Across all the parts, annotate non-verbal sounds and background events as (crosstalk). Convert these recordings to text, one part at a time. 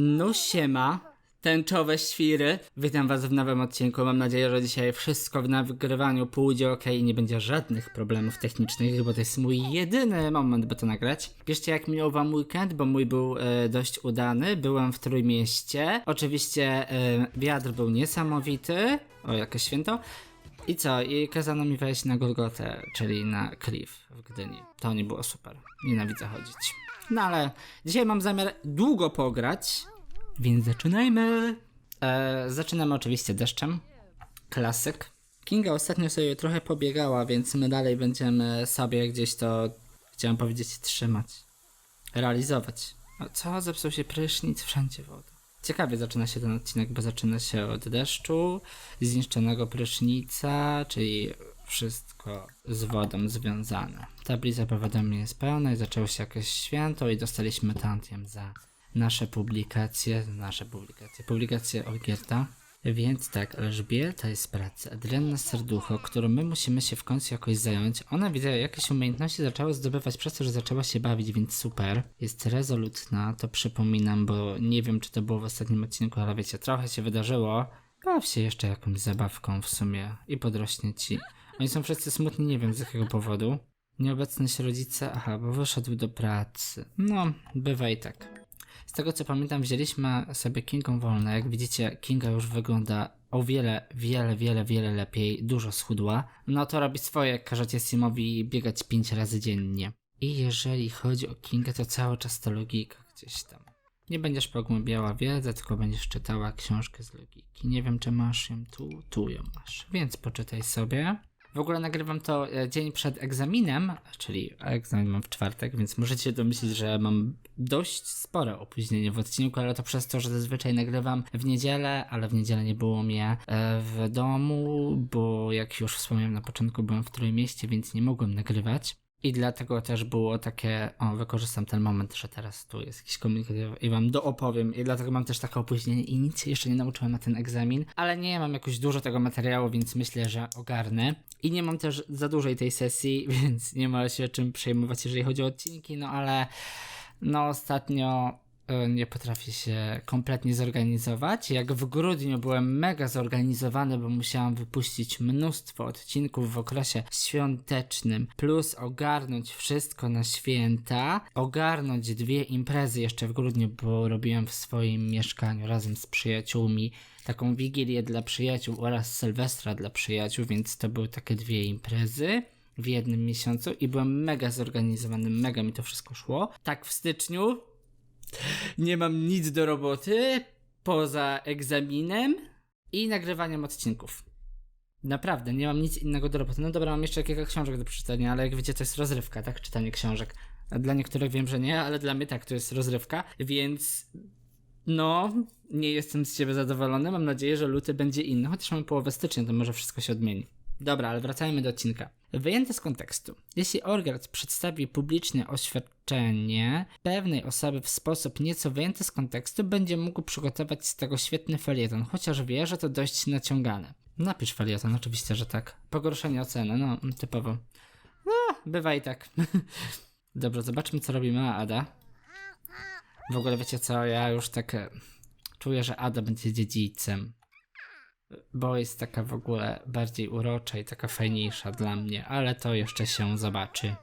No siema, tęczowe świry. Witam was w nowym odcinku. Mam nadzieję, że dzisiaj wszystko w nagrywaniu pójdzie ok i nie będzie żadnych problemów technicznych, bo to jest mój jedyny moment, by to nagrać. Piszcie jak minął wam weekend, bo mój był e, dość udany. Byłem w Trójmieście. Oczywiście e, wiatr był niesamowity. O, jakie święto. I co? I kazano mi wejść na Golgotę, czyli na Cliff w Gdyni. To nie było super. Nienawidzę chodzić. No ale dzisiaj mam zamiar długo pograć, więc zaczynajmy. E, zaczynamy oczywiście deszczem. Klasyk. Kinga ostatnio sobie trochę pobiegała, więc my dalej będziemy sobie gdzieś to, chciałem powiedzieć, trzymać. Realizować. O, co? Zepsuł się prysznic, wszędzie woda. Ciekawie zaczyna się ten odcinek, bo zaczyna się od deszczu, zniszczonego prysznica, czyli wszystko z wodą związane. Tablica powiadomień jest pełna i zaczęło się jakieś święto i dostaliśmy tantiem za nasze publikacje, nasze publikacje, publikacje Olgierta. Więc tak, Elżbieta jest w pracy, Adrianna Serducho, którą my musimy się w końcu jakoś zająć. Ona widzę, jakieś umiejętności zaczęła zdobywać przez to, że zaczęła się bawić, więc super. Jest rezolutna, to przypominam, bo nie wiem, czy to było w ostatnim odcinku, ale wiecie, trochę się wydarzyło. Baw się jeszcze jakąś zabawką w sumie i podrośnie ci. Oni są wszyscy smutni, nie wiem z jakiego powodu. Nieobecność rodzica, aha, bo wyszedł do pracy. No, bywa i tak. Z tego co pamiętam, wzięliśmy sobie Kingą wolne. Jak widzicie, Kinga już wygląda o wiele, wiele, wiele, wiele lepiej, dużo schudła. No to robi swoje, każecie Simowi biegać 5 razy dziennie. I jeżeli chodzi o Kingę, to cały czas ta logika gdzieś tam. Nie będziesz pogłębiała wiedzę, tylko będziesz czytała książkę z logiki. Nie wiem, czy masz ją tu, tu ją masz. Więc poczytaj sobie. W ogóle nagrywam to e, dzień przed egzaminem, czyli egzamin mam w czwartek, więc możecie się domyślić, że mam dość spore opóźnienie w odcinku, ale to przez to, że zazwyczaj nagrywam w niedzielę, ale w niedzielę nie było mnie e, w domu, bo jak już wspomniałem na początku, byłem w Trójmieście, więc nie mogłem nagrywać. I dlatego też było takie, o, wykorzystam ten moment, że teraz tu jest jakiś komunikat i wam doopowiem i dlatego mam też takie opóźnienie i nic się jeszcze nie nauczyłem na ten egzamin, ale nie mam jakoś dużo tego materiału, więc myślę, że ogarnę. I nie mam też za dużej tej sesji, (laughs) więc nie ma się czym przejmować, jeżeli chodzi o odcinki, no ale no ostatnio nie potrafię się kompletnie zorganizować. Jak w grudniu byłem mega zorganizowany, bo musiałam wypuścić mnóstwo odcinków w okresie świątecznym, plus ogarnąć wszystko na święta, ogarnąć dwie imprezy jeszcze w grudniu, bo robiłem w swoim mieszkaniu razem z przyjaciółmi taką wigilię dla przyjaciół oraz Sylwestra dla przyjaciół, więc to były takie dwie imprezy w jednym miesiącu i byłem mega zorganizowany, mega mi to wszystko szło. Tak w styczniu nie mam nic do roboty poza egzaminem i nagrywaniem odcinków. Naprawdę, nie mam nic innego do roboty. No dobra, mam jeszcze kilka książek do przeczytania, ale jak wiecie, to jest rozrywka, tak? Czytanie książek. Dla niektórych wiem, że nie, ale dla mnie tak, to jest rozrywka, więc no, nie jestem z siebie zadowolony. Mam nadzieję, że luty będzie inny, chociaż mamy połowę stycznia, to może wszystko się odmieni. Dobra, ale wracajmy do odcinka. Wyjęte z kontekstu. Jeśli Orgard przedstawi publicznie oświadczenie pewnej osoby w sposób nieco wyjęty z kontekstu, będzie mógł przygotować z tego świetny felieton, chociaż wie, że to dość naciągane. Napisz felieton, oczywiście, że tak. Pogorszenie oceny, no, typowo. No, bywa i tak. (laughs) Dobrze, zobaczmy, co robi mała Ada. W ogóle wiecie co, ja już tak e, czuję, że Ada będzie dziedzicem. Bo jest taka w ogóle bardziej urocza i taka fajniejsza dla mnie, ale to jeszcze się zobaczy.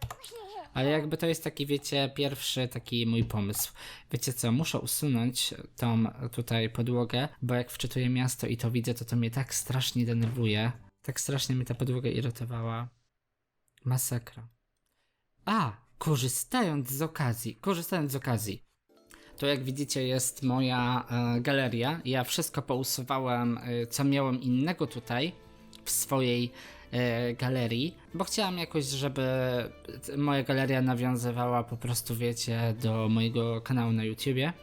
Ale jakby to jest taki, wiecie, pierwszy taki mój pomysł. Wiecie co, muszę usunąć tą tutaj podłogę, bo jak wczytuję miasto i to widzę, to to mnie tak strasznie denerwuje. Tak strasznie mnie ta podłoga irytowała. Masakra. A, korzystając z okazji, korzystając z okazji, to jak widzicie jest moja e, galeria. Ja wszystko pousuwałem, e, co miałem innego tutaj w swojej e, galerii, bo chciałam jakoś, żeby moja galeria nawiązywała po prostu, wiecie, do mojego kanału na YouTubie.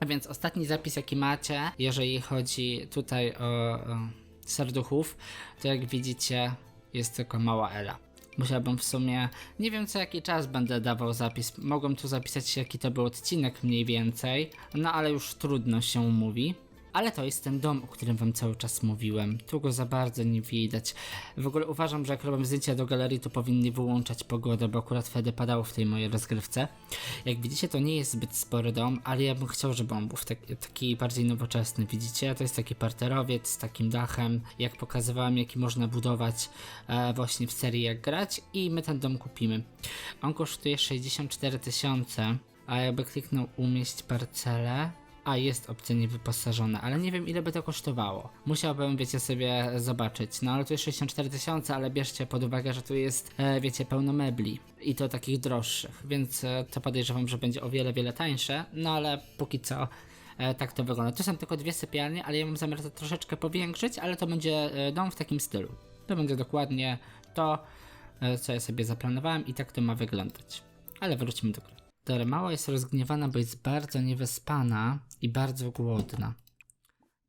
A więc ostatni zapis, jaki macie, jeżeli chodzi tutaj o, o serduchów, to jak widzicie jest tylko mała Ela. Musiałbym w sumie, nie wiem co jaki czas będę dawał zapis. Mogłem tu zapisać jaki to był odcinek mniej więcej, no ale już trudno się mówi. Ale to jest ten dom, o którym wam cały czas mówiłem. Tu go za bardzo nie widać. W ogóle uważam, że jak robią zdjęcia do galerii, to powinni wyłączać pogodę, bo akurat wtedy padało w tej mojej rozgrywce. Jak widzicie, to nie jest zbyt spory dom, ale ja bym chciał, żeby on był taki, taki bardziej nowoczesny. Widzicie? To jest taki parterowiec z takim dachem. Jak pokazywałem, jaki można budować e, właśnie w serii Jak Grać i my ten dom kupimy. On kosztuje 64 tysiące, a jakby kliknął umieść parcelę, a jest opcja niewyposażona, ale nie wiem ile by to kosztowało. Musiałbym, wiecie, sobie zobaczyć. No ale tu jest 64 tysiące, ale bierzcie pod uwagę, że tu jest, e, wiecie, pełno mebli. I to takich droższych, więc e, to podejrzewam, że będzie o wiele, wiele tańsze. No ale póki co e, tak to wygląda. Tu są tylko dwie sypialnie, ale ja mam zamiar to troszeczkę powiększyć, ale to będzie e, dom w takim stylu. To będzie dokładnie to, e, co ja sobie zaplanowałem i tak to ma wyglądać. Ale wróćmy do gry. Dobra, mała jest rozgniewana, bo jest bardzo niewyspana i bardzo głodna.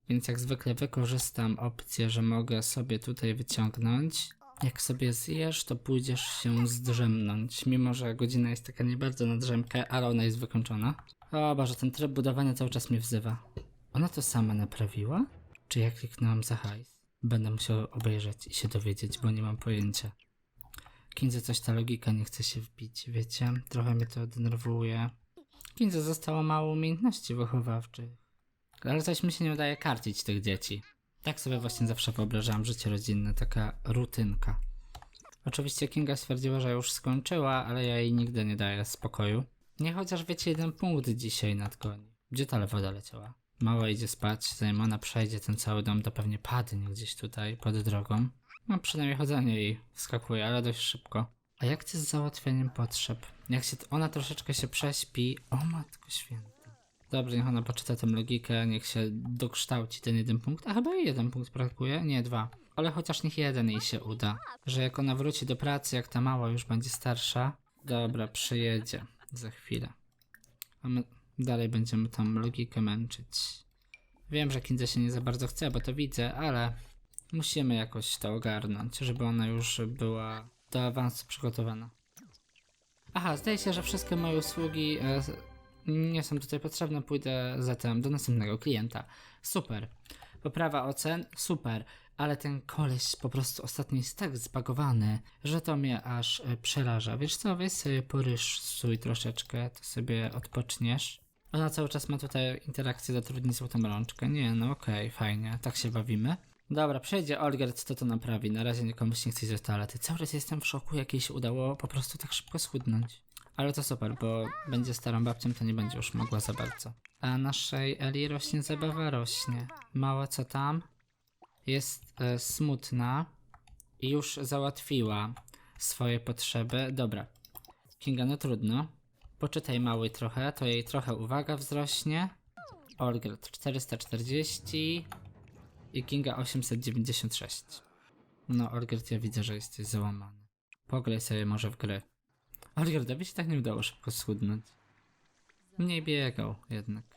Więc jak zwykle wykorzystam opcję, że mogę sobie tutaj wyciągnąć. Jak sobie zjesz, to pójdziesz się zdrzemnąć. Mimo, że godzina jest taka nie bardzo na drzemkę, ale ona jest wykończona. O Boże, ten tryb budowania cały czas mnie wzywa. Ona to sama naprawiła? Czy ja kliknąłem za hajs? Będę musiał obejrzeć i się dowiedzieć, bo nie mam pojęcia. Kindze coś ta logika nie chce się wbić, wiecie? Trochę mnie to denerwuje. Kindze zostało mało umiejętności wychowawczych. Ale coś mi się nie udaje karcić tych dzieci. Tak sobie właśnie zawsze wyobrażałam życie rodzinne, taka rutynka. Oczywiście Kinga stwierdziła, że już skończyła, ale ja jej nigdy nie daję spokoju. Nie chociaż wiecie jeden punkt dzisiaj nadgoni. Gdzie ta woda leciała? Mała idzie spać, zanim ona przejdzie ten cały dom, to pewnie padnie gdzieś tutaj pod drogą. No przynajmniej chodzenie jej wskakuje, ale dość szybko. A jak ty z załatwianiem potrzeb? Jak się ona troszeczkę się prześpi, o matko święta. Dobrze, niech ona poczyta tę logikę, niech się dokształci ten jeden punkt. A chyba jej jeden punkt brakuje? Nie, dwa. Ale chociaż niech jeden jej się uda. Że jak ona wróci do pracy, jak ta mała już będzie starsza. Dobra, przyjedzie za chwilę. A my dalej będziemy tą logikę męczyć. Wiem, że Kindze się nie za bardzo chce, bo to widzę, ale musimy jakoś to ogarnąć, żeby ona już była do awansu przygotowana. Aha, zdaje się, że wszystkie moje usługi e, nie są tutaj potrzebne. Pójdę zatem do następnego klienta. Super. Poprawa ocen? Super. Ale ten koleś po prostu ostatnio jest tak zbagowany, że to mnie aż e, przeraża. Wiesz co, weź sobie porysuj troszeczkę, to sobie odpoczniesz. Ona cały czas ma tutaj interakcję zatrudnicą tą rączkę. Nie, no okej, fajnie, tak się bawimy. Dobra, przejdzie Olgert, to to naprawi. Na razie nikomu się nie chce iść do toalety. Cały czas jestem w szoku, jak jej się udało po prostu tak szybko schudnąć. Ale to super, bo będzie starą babcią, to nie będzie już mogła za bardzo. A naszej Eli rośnie zabawa, rośnie. Mała co tam? Jest e, smutna i już załatwiła swoje potrzeby. Dobra. Kinga, no trudno. Poczytaj mały trochę, to jej trochę uwaga wzrośnie. Olgert 440 i Kinga 896. No, Olgert, ja widzę, że jesteś załamany. Pograj sobie może w gry. Olgerdowi się tak nie udało szybko schudnąć. Mniej biegał jednak.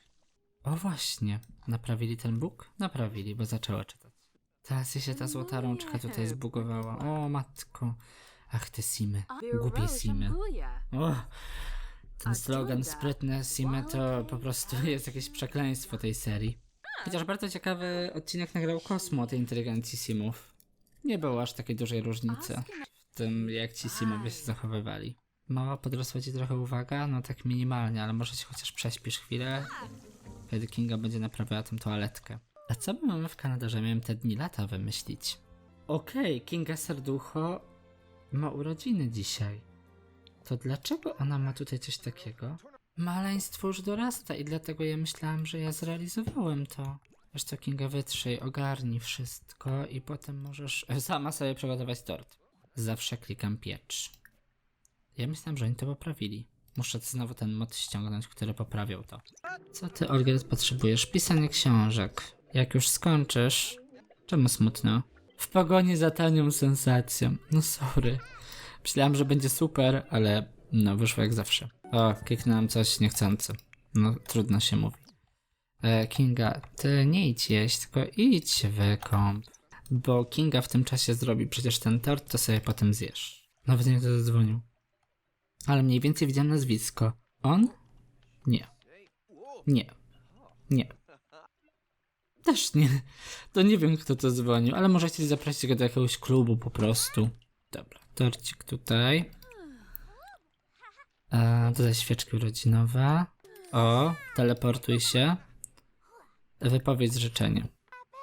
O właśnie, naprawili ten bóg? Naprawili, bo zaczęła czytać. Teraz się ta złota rączka tutaj zbugowała. O matko. Ach, te simy. Głupie simy. O, ten slogan sprytne simy to po prostu jest jakieś przekleństwo tej serii. Chociaż bardzo ciekawy odcinek nagrał Kosmo o tej inteligencji simów. Nie było aż takiej dużej różnicy w tym, jak ci simowie się zachowywali. Mała podrosła ci trochę uwaga? No tak minimalnie, ale może się chociaż prześpisz chwilę, kiedy Kinga będzie naprawiała tę toaletkę. A co my mamy w Kanadarze? Miałem te dni lata wymyślić. Okej, Kinga Serducho ma urodziny dzisiaj. To dlaczego ona ma tutaj coś takiego? Maleństwo już dorasta i dlatego ja myślałam, że ja zrealizowałem to. Wiesz co, Kinga, wytrzyj, ogarnij wszystko i potem możesz (laughs) sama sobie przygotować tort. Zawsze klikam piecz. Ja myślałem, że oni to poprawili. Muszę znowu ten mod ściągnąć, który poprawiał to. Co ty, Olgierd, potrzebujesz? Pisanie książek. Jak już skończysz... Czemu smutno? W pogoni za tanią sensacją. No sorry. Myślałem, że będzie super, ale no wyszło jak zawsze. O, kliknąłem coś niechcący. No trudno się mówi. E, Kinga, ty nie idź jeść, tylko idź wykąp. Bo Kinga w tym czasie zrobi przecież ten tort, to sobie potem zjesz. Nawet nie to zadzwonił. Ale mniej więcej widziałem nazwisko. On? Nie. Nie. Nie. Też nie. To nie wiem, kto to dzwonił, ale może chcieli zaprosić go do jakiegoś klubu po prostu. Dobra, torcik tutaj. E, tutaj świeczki urodzinowe. O, teleportuj się. Wypowiedz życzenie.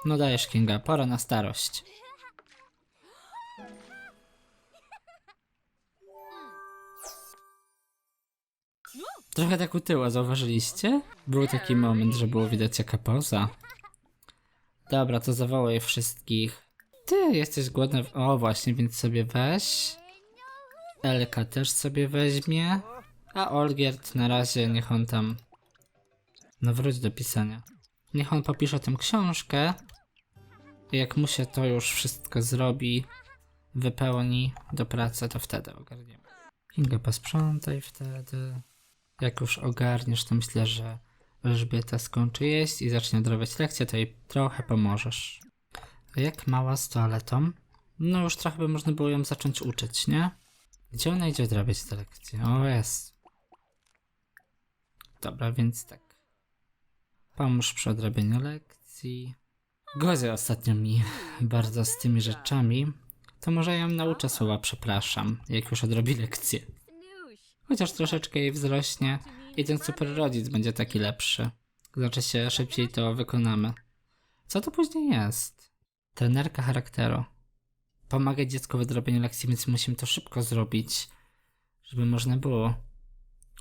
No dajesz, Kinga, pora na starość. Trochę tak utyła, zauważyliście? Był taki moment, że było widać jaka poza. Dobra, to zawołaj wszystkich. Ty jesteś głodny. W... O, właśnie, więc sobie weź. Elka też sobie weźmie. A Olgierd na razie niech on tam. No wróć do pisania. Niech on popisze tę książkę. Jak mu się to już wszystko zrobi, wypełni do pracy, to wtedy ogarniemy. Kinga posprzątaj wtedy. Jak już ogarniesz, to myślę, że Elżbieta skończy jeść i zacznie odrobić lekcję, to jej trochę pomożesz. A jak mała z toaletą? No już trochę by można było ją zacząć uczyć, nie? Gdzie ona idzie odrabiać te lekcje? O jest. Dobra, więc tak. Pomóż przy odrabianiu lekcji. Godzę ostatnio mi (laughs) bardzo z tymi rzeczami. To może ją nauczę słowa przepraszam, jak już odrobi lekcję. Chociaż troszeczkę jej wzrośnie i ten super rodzic będzie taki lepszy. Znaczy się szybciej to wykonamy. Co to później jest? Trenerka charakteru. Pomagać dziecku w odrobieniu lekcji, więc musimy to szybko zrobić, żeby można było.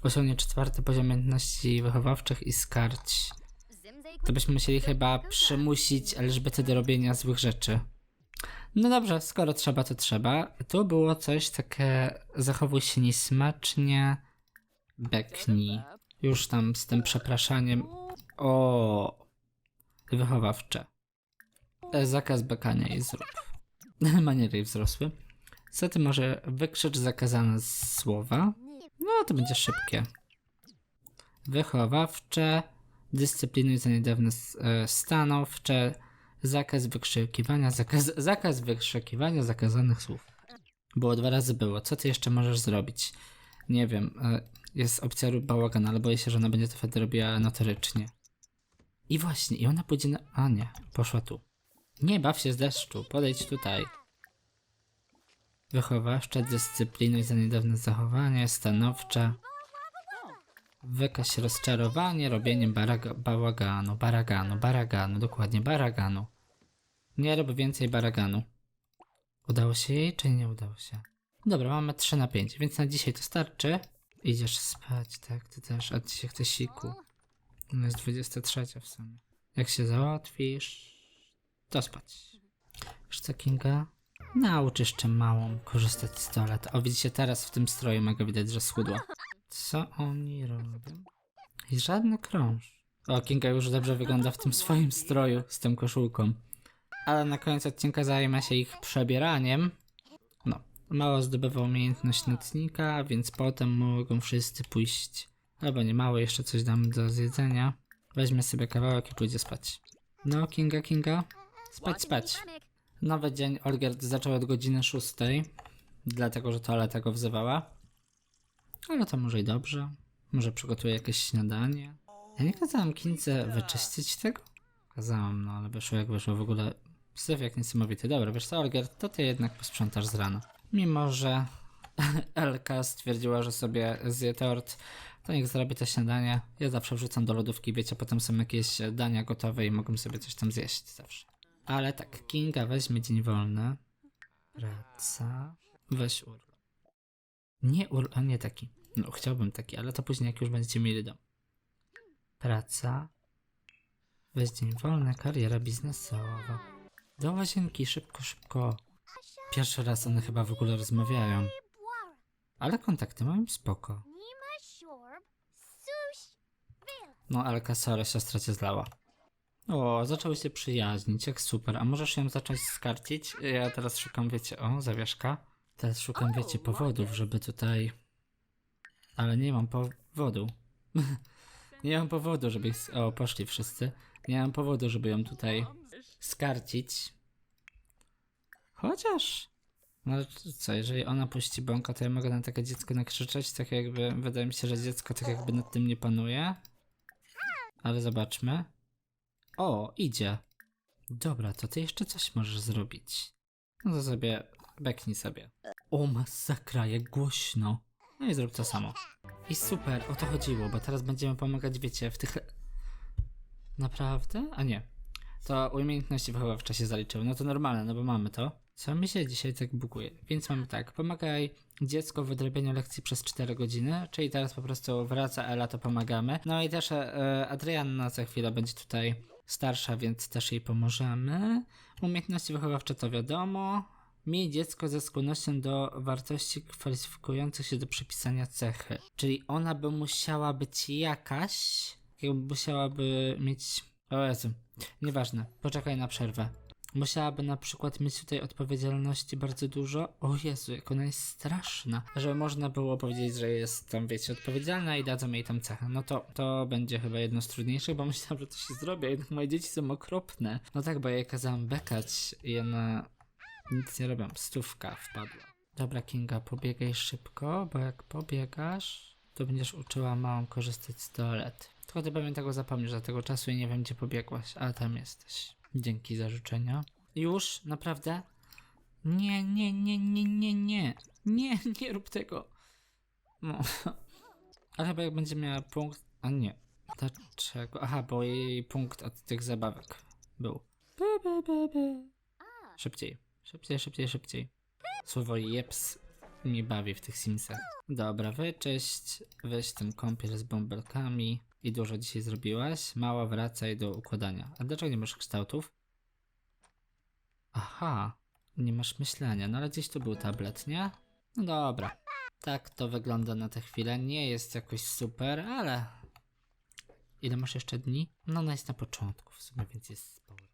Osiągnie czwarty poziom umiejętności wychowawczych i skarć. To byśmy musieli chyba przymusić Elżbietę do robienia złych rzeczy. No dobrze, skoro trzeba, to trzeba. Tu było coś takie, zachowuj się niesmacznie, beknij. Już tam z tym przepraszaniem. O, wychowawcze. Zakaz bekania i zrób. (laughs) Maniery wzrosły. Co ty może wykrzycz zakazane słowa? No, to będzie szybkie. Wychowawcze, dyscyplinuj za niedawne e, stanowcze, zakaz wykrzykiwania, zakaz, zakaz wykrzykiwania zakazanych słów. Było dwa razy było. Co ty jeszcze możesz zrobić? Nie wiem. e, Jest opcja bałagan, ale boję się, że ona będzie to wtedy robiła notorycznie. I właśnie, i ona pójdzie na... A nie, poszła tu. Nie baw się z deszczu, podejdź tutaj. Wychowawcze, dyscyplinuj za niedawne zachowanie, stanowcze. Wykaż rozczarowanie robieniem bałaganu, baraganu, baraganu, dokładnie baraganu. Nie rób więcej baraganu. Udało się jej, czy nie udało się? Dobra, mamy 3 na 5, więc na dzisiaj to starczy. Idziesz spać, tak, ty też, a ty się chce siku. No jest 23 w sumie. Jak się załatwisz, to spać. Wiesz co, Kinga? Naucz jeszcze małą korzystać z toalet. O, widzicie, teraz w tym stroju mega widać, że schudła. Co oni robią? I żadny krąż. O, Kinga już dobrze wygląda w tym swoim stroju z tą koszulką. Ale na koniec odcinka zajmę się ich przebieraniem. No, mało zdobywa umiejętność nocnika, więc potem mogą wszyscy pójść. Albo nie mało, jeszcze coś damy do zjedzenia. Weźmie sobie kawałek i pójdzie spać. No, Kinga, Kinga. Spać, spać. Nowy dzień Olgerd zaczął od godziny 6, dlatego że toaleta go wzywała. Ale to może i dobrze. Może przygotuję jakieś śniadanie. Ja nie kazałam Kince wyczyścić tego? Kazałam, no ale wyszło jak wyszło w ogóle. Syf jak niesamowity. Dobra, wiesz co, Olgerd, to ty jednak posprzątasz z rana. Mimo, że (laughs) Elka stwierdziła, że sobie zje tort, to niech zrobi to śniadanie. Ja zawsze wrzucam do lodówki, wiecie, potem są jakieś dania gotowe i mogę sobie coś tam zjeść zawsze. Ale tak, Kinga weźmie dzień wolny. Praca. Weź urlop. Nie urlop, a nie taki. No, chciałbym taki, ale to później jak już będziecie mieli dom. Praca. Weź dzień wolny, kariera biznesowa. Do łazienki, szybko, szybko. Pierwszy raz one chyba w ogóle rozmawiają. Ale kontakty mają spoko. No, ale Kasora, siostra cię zlała. O, zaczęły się przyjaźnić, jak super. A możesz ją zacząć skarcić? Ja teraz szukam, wiecie, o, zawieszka. Teraz szukam, wiecie, powodów, żeby tutaj... Ale nie mam powodu. (laughs) nie mam powodu, żeby O, poszli wszyscy. Nie mam powodu, żeby ją tutaj skarcić. Chociaż... No co, jeżeli ona puści bąka, to ja mogę na takie dziecko nakrzyczeć, tak jakby... Wydaje mi się, że dziecko tak jakby nad tym nie panuje. Ale zobaczmy. O, idzie. Dobra, to ty jeszcze coś możesz zrobić. No to sobie, beknij sobie. O masakra, jak głośno. No i zrób to samo. I super, o to chodziło, bo teraz będziemy pomagać, wiecie, w tych... Naprawdę? A nie. To umiejętności wychowawcze się zaliczyły. No to normalne, no bo mamy to. Co mi się dzisiaj tak buguje? Więc mamy tak, pomagaj dziecko w odrabianiu lekcji przez 4 godziny, czyli teraz po prostu wraca Ela, to pomagamy. No i też e, Adrianna za chwilę będzie tutaj starsza, więc też jej pomożemy. Umiejętności wychowawcze to wiadomo. Miej dziecko ze skłonnością do wartości kwalifikujących się do przypisania cechy. Czyli ona by musiała być jakaś, jakby musiałaby mieć... O Jezu, nieważne, poczekaj na przerwę. Musiałaby na przykład mieć tutaj odpowiedzialności bardzo dużo. O Jezu, jak ona jest straszna. Że można było powiedzieć, że jest tam, wiecie, odpowiedzialna i dadzą jej tam cechę. No to, to będzie chyba jedno z trudniejszych, bo (laughs) myślałam, że to się zrobi, a jednak moje dzieci są okropne. No tak, bo ja jej kazałam bekać i ona nic nie robią. Stówka wpadła. Dobra, Kinga, pobiegaj szybko, bo jak pobiegasz, to będziesz uczyła małą korzystać z toalety. Tylko ty pewnie tego zapomnisz za tego czasu i nie wiem, gdzie pobiegłaś, ale tam jesteś. Dzięki za życzenia. Już? Naprawdę? Nie, nie, nie, nie, nie, nie. Nie, (laughs) nie rób tego. No. (laughs) Ale chyba jak będzie miała punkt... A nie. Dlaczego? Aha, bo jej punkt od tych zabawek był. Be, be, be, be. Szybciej. Szybciej, szybciej, szybciej. Słowo jeps mnie bawi w tych Simsach. Dobra, wyczyść, weź ten kąpiel z bąbelkami i dużo dzisiaj zrobiłaś. Mała, wracaj do układania. A dlaczego nie masz kształtów? Aha, nie masz myślenia, no ale gdzieś tu był tablet, nie? No dobra. Tak to wygląda na tę chwilę. Nie jest jakoś super, ale... Ile masz jeszcze dni? No ona jest na początku w sumie, więc jest sporo.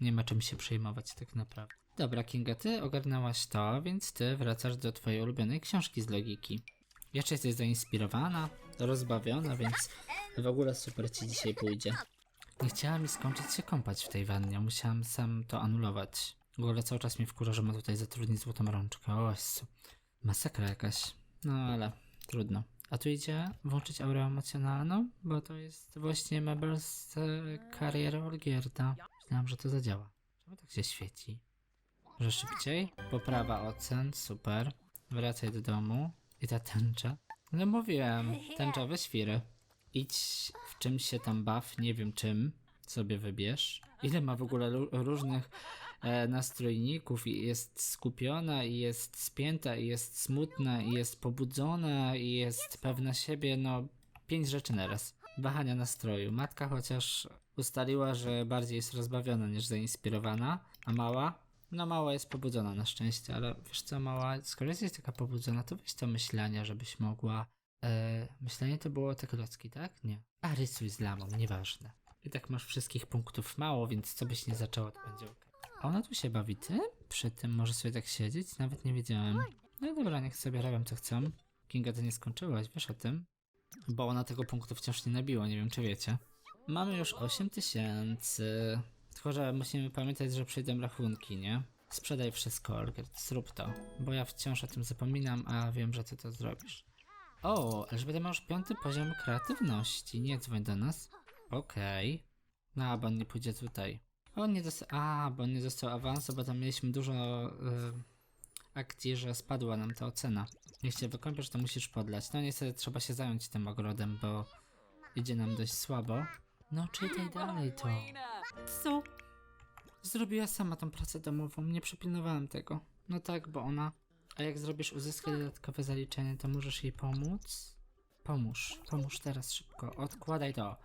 Nie ma czym się przejmować tak naprawdę. Dobra, Kinga, ty ogarnęłaś to, więc ty wracasz do twojej ulubionej książki z logiki. Jeszcze jesteś zainspirowana, rozbawiona, więc w ogóle super ci dzisiaj pójdzie. Nie chciała mi skończyć się kąpać w tej wannie, musiałam sam to anulować. W ogóle cały czas mnie wkurza, że ma tutaj zatrudnić złotą rączkę. O Jezu. Masakra jakaś. No ale trudno. A tu idzie włączyć aurę emocjonalną, bo to jest właśnie mebel z e, kariery Olgierda. Myślałam, że to zadziała. Czemu tak się świeci? Że szybciej? Poprawa ocen, super. Wracaj do domu. I ta tęcza. No mówiłem, tęczowe świry. Idź w czymś się tam baw, nie wiem czym, sobie wybierz. Ile ma w ogóle różnych e, nastrojników i jest skupiona, i jest spięta, i jest smutna, i jest pobudzona, i jest pewna siebie, no pięć rzeczy naraz. Wahania nastroju. Matka chociaż ustaliła, że bardziej jest rozbawiona niż zainspirowana, a mała? No mała jest pobudzona na szczęście, ale wiesz co mała, skoro jesteś taka pobudzona, to weź to myślenie, żebyś mogła... E, myślenie to było te klocki, tak? Nie. A rysuj z lamą, nieważne. I tak masz wszystkich punktów mało, więc co byś nie zaczęła, to będzie ok. A ona tu się bawi tym? Przy tym może sobie tak siedzieć? Nawet nie wiedziałem. No dobra, niech sobie robią co chcą. Kinga, ty nie skończyłaś, wiesz o tym? Bo ona tego punktu wciąż nie nabiła, nie wiem czy wiecie. Mamy już 8 tysięcy. Tylko, że musimy pamiętać, że przyjdą rachunki, nie? Sprzedaj wszystko, Olgert, zrób to. Bo ja wciąż o tym zapominam, a wiem, że ty to zrobisz. O, Elżbieta ma już piąty poziom kreatywności. Nie dzwoń do nas. Okej. No, bo on nie pójdzie tutaj. On nie dostał. A, bo on nie dostał awansu, bo tam mieliśmy dużo y, akcji, że spadła nam ta ocena. Się wykąpiesz, to musisz podlać. No niestety trzeba się zająć tym ogrodem, bo idzie nam dość słabo. No czytaj dalej to. Co? Zrobiła sama tą pracę domową, nie przypilnowałem tego. No tak, bo ona... A jak zrobisz uzyskać dodatkowe zaliczenie, to możesz jej pomóc? Pomóż, pomóż teraz szybko, odkładaj to.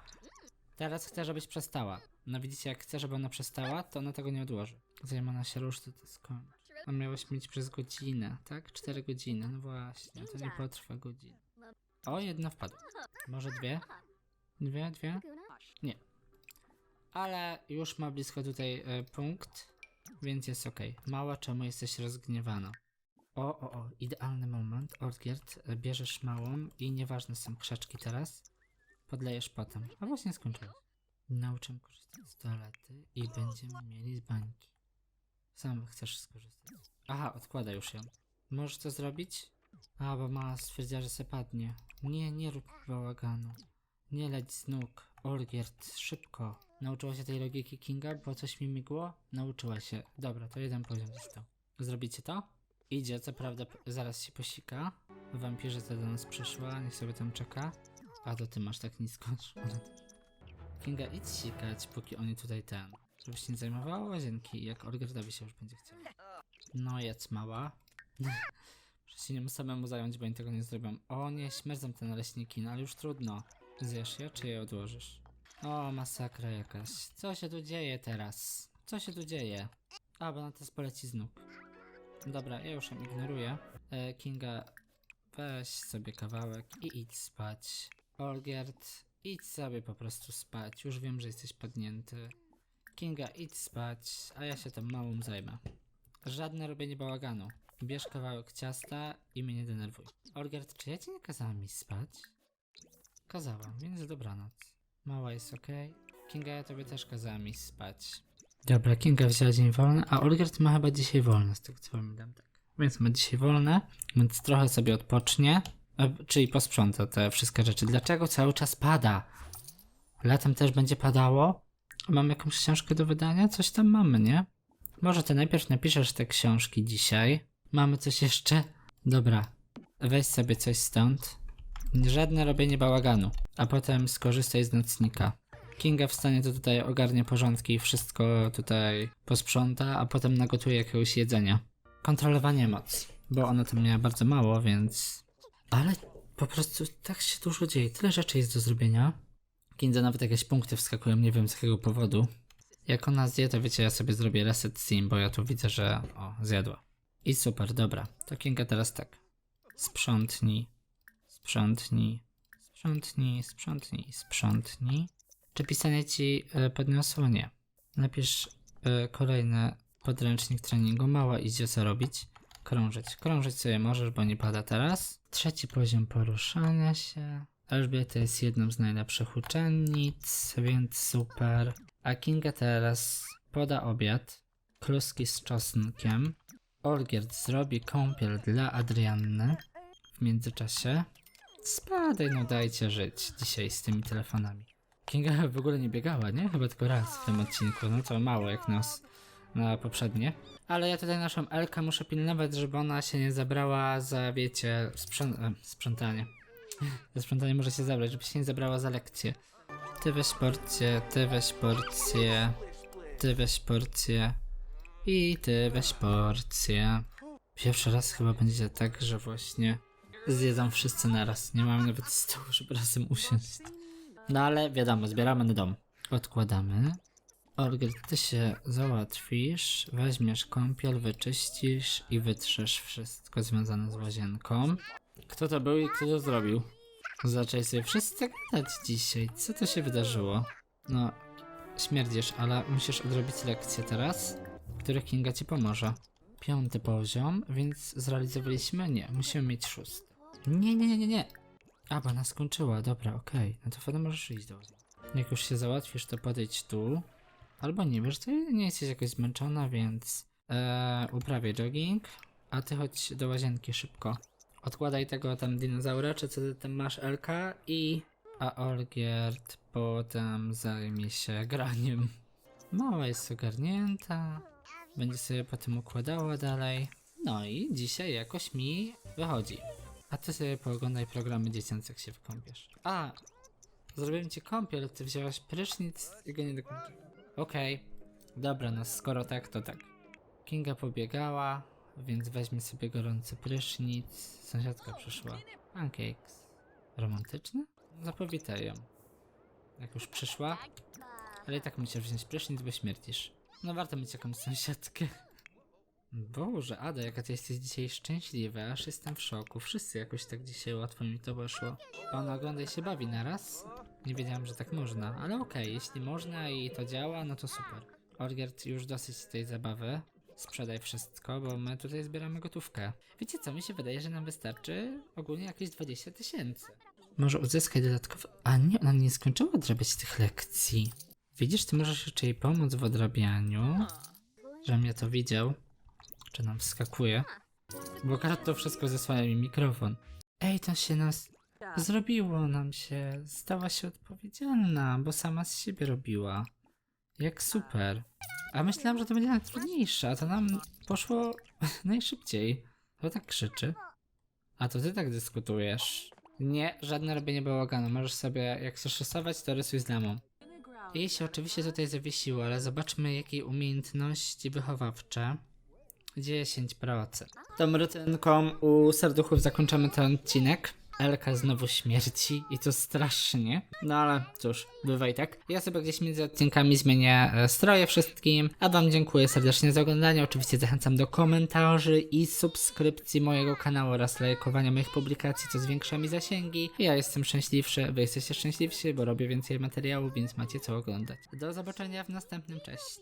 Teraz chcę, żebyś przestała. No widzicie, jak chcę, żeby ona przestała, to ona tego nie odłoży. Zanim ona się ruszy, to to skończy. A miałeś mieć przez godzinę, tak? Cztery godziny, no właśnie, to nie potrwa godzinę. O, jedna wpadła. Może dwie? Dwie, dwie? Nie. Ale już ma blisko tutaj e, punkt, więc jest ok. Mała, czemu jesteś rozgniewana? O, o, o, idealny moment. Olgierd, e, bierzesz małą i nieważne są krzaczki teraz. Podlejesz potem. A właśnie skończyłeś. Nauczę korzystać z toalety i będziemy mieli bańki. Sam chcesz skorzystać. Aha, odkłada już ją. Możesz to zrobić? A, bo mama stwierdziła, że se padnie. Nie, nie rób bałaganu. Nie leć z nóg. Olgierd, szybko. Nauczyła się tej logiki Kinga, bo coś mi migło? Nauczyła się. Dobra, to jeden poziom został. Zrobicie to? Idzie, co prawda zaraz się posika. Wampirzyca do nas przyszła, niech sobie tam czeka. A to ty masz tak nisko. (laughs) Kinga, idź sikać, póki oni tutaj ten. Żebyś się nie zajmowała łazienki, jak Olgerdowi się już będzie chciał. No jedz mała. (laughs) Muszę się nim samemu zająć, bo oni tego nie zrobią. O nie, śmierdzą te naleśniki, no ale już trudno. Zjesz je, czy je odłożysz? O, masakra jakaś. Co się tu dzieje teraz? Co się tu dzieje? A, bo na to poleci z nóg. Dobra, ja już ją ignoruję. E, Kinga, weź sobie kawałek i idź spać. Olgerd, idź sobie po prostu spać. Już wiem, że jesteś padnięty. Kinga, idź spać, a ja się tą małą zajmę. Żadne robienie bałaganu. Bierz kawałek ciasta i mnie nie denerwuj. Olgerd, czy ja ci nie kazałam mi spać? Kazałam, więc dobranoc. Mała jest ok. Kinga, ja tobie też kazałam iść spać. Dobra, Kinga wzięła dzień wolny, a Olgerd ma chyba dzisiaj wolne, z tego co pamiętam, tak. Więc ma dzisiaj wolne, więc trochę sobie odpocznie, e, czyli posprząta te wszystkie rzeczy. Dlaczego cały czas pada? Latem też będzie padało? Mam jakąś książkę do wydania? Coś tam mamy, nie? Może ty najpierw napiszesz te książki dzisiaj. Mamy coś jeszcze? Dobra, weź sobie coś stąd. Żadne robienie bałaganu, a potem skorzystaj z nocnika. Kinga wstanie to tutaj ogarnie porządki i wszystko tutaj posprząta, a potem nagotuje jakiegoś jedzenia. Kontrolowanie emocji, bo ona tam miała bardzo mało, więc... Ale po prostu tak się dużo dzieje, tyle rzeczy jest do zrobienia. Kindze nawet jakieś punkty wskakują, nie wiem z jakiego powodu. Jak ona zje, to wiecie, ja sobie zrobię reset sim, bo ja tu widzę, że... O, zjadła. I super, dobra. To Kinga teraz tak. Sprzątnij, sprzątnij, sprzątnij, sprzątnij, sprzątnij. Czy pisanie ci e, podniosło? Nie. Napisz e, kolejny podręcznik treningu. Mała idzie co robić. Krążyć. Krążyć sobie możesz, bo nie pada teraz. Trzeci poziom poruszania się. Elżbieta jest jedną z najlepszych uczennic, więc super. A Kinga teraz poda obiad. Kluski z czosnkiem. Olgierd zrobi kąpiel dla Adrianny. W międzyczasie. Spadaj, no dajcie żyć dzisiaj z tymi telefonami. Kinga w ogóle nie biegała, nie? Chyba tylko raz w tym odcinku. No to mało jak nas na poprzednie. Ale ja tutaj naszą Elkę muszę pilnować, żeby ona się nie zabrała za, wiecie, sprząt e, sprzątanie. (laughs) Za sprzątanie może się zabrać, żeby się nie zabrała za lekcję. Ty weź porcję, ty weź porcję, ty weź porcję i ty weź porcję. Pierwszy raz chyba będzie tak, że właśnie zjedzą wszyscy naraz. Nie mamy nawet stołu, żeby razem usiąść. No ale wiadomo, zbieramy na dom. Odkładamy. Olgierd, ty się załatwisz, weźmiesz kąpiel, wyczyścisz i wytrzesz wszystko związane z łazienką. Kto to był i kto to zrobił? Zaczęli sobie wszyscy gadać dzisiaj. Co to się wydarzyło? No, śmierdzisz, ale musisz odrobić lekcję teraz, który Kinga ci pomoże. Piąty poziom, więc zrealizowaliśmy? Nie, musimy mieć szósty. Nie, nie, nie, nie. A, bo ona skończyła, dobra, okej. No to wtedy możesz iść do łazienki. Jak już się załatwisz, to podejdź tu. Albo nie, wiesz, ty nie jesteś jakoś zmęczona, więc e, uprawiaj jogging, a ty chodź do łazienki szybko. Odkładaj tego tam dinozaura, czy co ty tam masz, Elka i... A Olgierd potem zajmie się graniem. Mała jest ogarnięta, będzie sobie potem układała dalej. No i dzisiaj jakoś mi wychodzi. A ty sobie pooglądaj programy dziecięce, jak się wkąpiesz. A, zrobiłem ci kąpiel, ty wziąłeś prysznic i go nie dokończyłeś. Okej, dobra, no skoro tak, to tak. Kinga pobiegała, więc weźmie sobie gorący prysznic. Sąsiadka przyszła. Pancakes. Romantyczne? Zapowitaj ją. Jak już przyszła. Ale i tak musisz wziąć prysznic, bo śmierdzisz. No warto mieć jakąś sąsiadkę. Boże, Ada, jaka ty jesteś dzisiaj szczęśliwa, aż jestem w szoku. Wszyscy jakoś tak dzisiaj łatwo mi to poszło. Ona ogląda i się bawi naraz. Nie wiedziałam, że tak można, ale okej, jeśli można i to działa, no to super. Olgierd, już dosyć tej zabawy. Sprzedaj wszystko, bo my tutaj zbieramy gotówkę. Wiecie co, mi się wydaje, że nam wystarczy ogólnie jakieś 20 tysięcy. Może uzyskać dodatkowo... A nie, ona nie skończyła odrabiać tych lekcji. Widzisz, ty możesz jeszcze jej pomóc w odrabianiu. Żebym ja to widział. Czy nam wskakuje. Bo akurat to wszystko zasłania mi mikrofon. Ej, to się nas... Zrobiło nam się. Stała się odpowiedzialna, bo sama z siebie robiła. Jak super. A myślałem, że to będzie najtrudniejsze, a to nam poszło (laughs) najszybciej. To tak krzyczy. A to ty tak dyskutujesz. Nie, żadne robienie bałaganu. Możesz sobie, jak chcesz rysować, to rysuj z lamą. Jej się oczywiście tutaj zawiesiło, ale zobaczmy jakie umiejętności wychowawcze. 10%. Tą rutynką u serduchów zakończamy ten odcinek. Elka znowu śmierci i to strasznie. No ale cóż, bywaj tak. Ja sobie gdzieś między odcinkami zmienię e, stroje wszystkim. A wam dziękuję serdecznie za oglądanie. Oczywiście zachęcam do komentarzy i subskrypcji mojego kanału oraz lajkowania moich publikacji, co zwiększa mi zasięgi. Ja jestem szczęśliwszy, wy jesteście szczęśliwsi, bo robię więcej materiałów, więc macie co oglądać. Do zobaczenia w następnym, cześć.